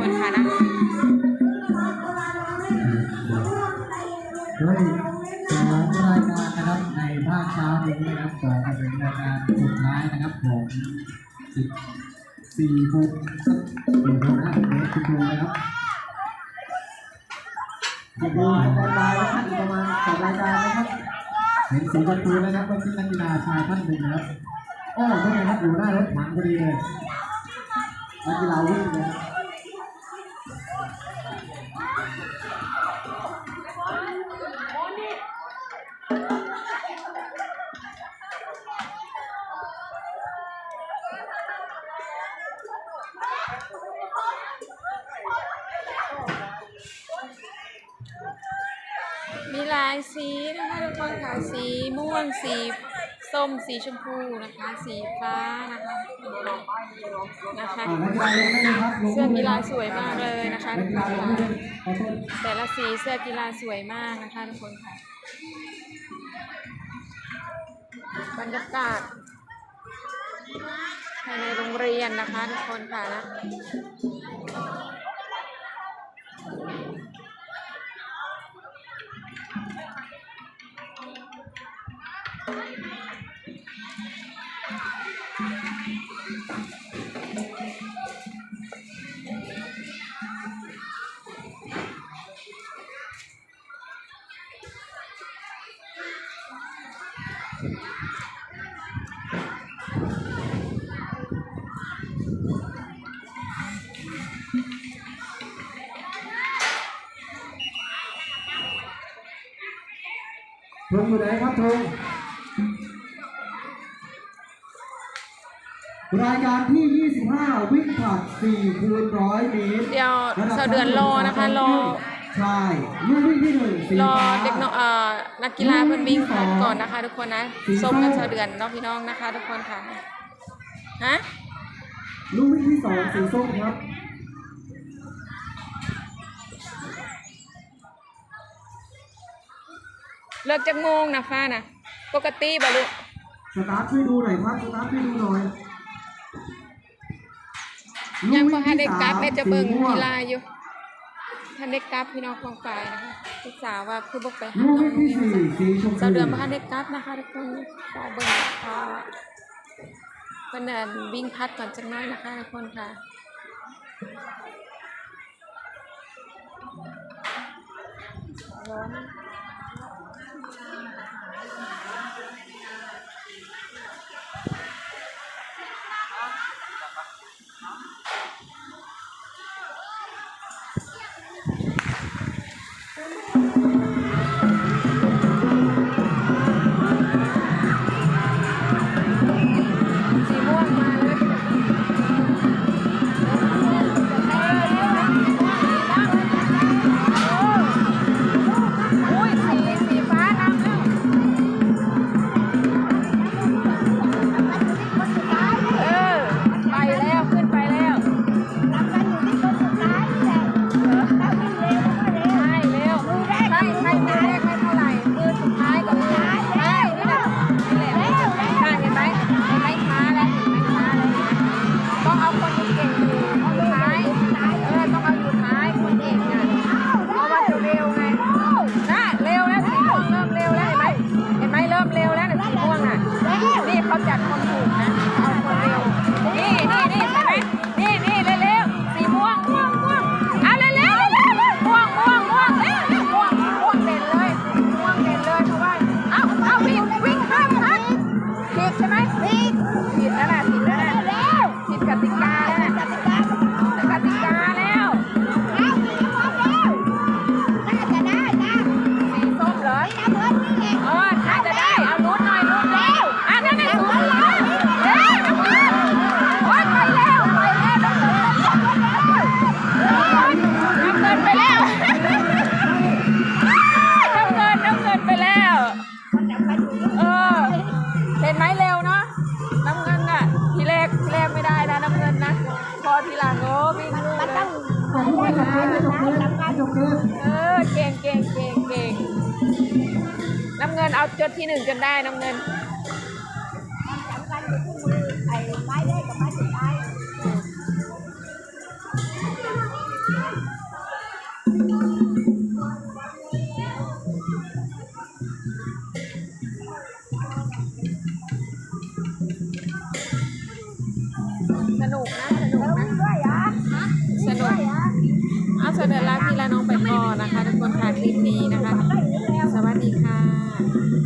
ค่ะทุกคนค่ะนะด้วยสองรายการนะครับในภาคเช้านี้นะครับก่อนจะถึงรายการสุดท้ายนะครับของสิบสี่หนึ่งพันห้าสิบคุณครูนะครับคุณครูสแตนบายนะครับอีกประมาณสองรายการนะครับเห็นสีประตูนะครับว่าที่นักกีฬาชายท่านหนึ่งนะครับโอ้ไม่ไงครับอยู่หน้ารถถังพอดีเลยนักกีฬาวิ่งเลยครับ มีหลายสีนะคะทุกคนค่ะสีม่วงสีส้มสีชมพูนะคะ สีฟ้านะคะนะคะอ่านักกีฬาลงได้เลยครับลงเสื้อได้กีลฬายสวยมากเลยนะคะนัทุกกกีคฬานลงค่ะได้เลยขอโทษแต่ละสีเสื้อกีฬาสวยมากนะคะทุกคนค่ะบรรยากาศภายในโรงเรียนนะคะทุกคนค่ะนะ ธงอยู่ไรับธงรายการที่ 25 วิ่งผลัด4คูณร้อยเมตรเดี๋ยวเสาเดือนรอนะคะรอใช่ลูกวิ่งที่หนึ่งสีรอฟ้าเด็กน้องเอ่อนักกีฬาเพิ่นวิ่งผ่านก่อนนะคะ ทุกคนนะส้มกันเสาเดือนเน้องพี่น้องนะคะ ทุกคนค่ะฮะลูกวิ่งที่สองสีส้มครับเลิกจากโมงนะฟ้านะปกติบ่ลูกสตาร์ทช่วยดูหน่อยครับสตาร์ทช่วยดูหน่อย ยังพอให้ได้กลับลูแม่วิ่งจะที่เบิ่งสีม่วกีฬาอยู่ท่านได้กลับพี่น้องของฝ่ายนะคะลูกสาวว่าคือบอกไปหาลูกน้อวิ่งงที่สี่สีชมพูเสาเดือนบ่ทันได้กลับนะคะทุกคนขอเบิ่งอ่าเพิ่นน่ะวิ่งพัดก่อนจักหน้อยนะคะทุกคนค่ะร้อน บิมันต้องได้กับเพื่นะสำคัญเออเก่งเก่งเก่งเก่งน้ำเงินเอาจุดที่หนึ่งจนได้น้ำเงินสำคัญคือมือไอ้ไม้ได้กับไม้ สด็จแล้วพี่และน้องไปก่อนนะคะ ทุกคนค่ะคลิปนี้นะคะ สวัสดีค่ะ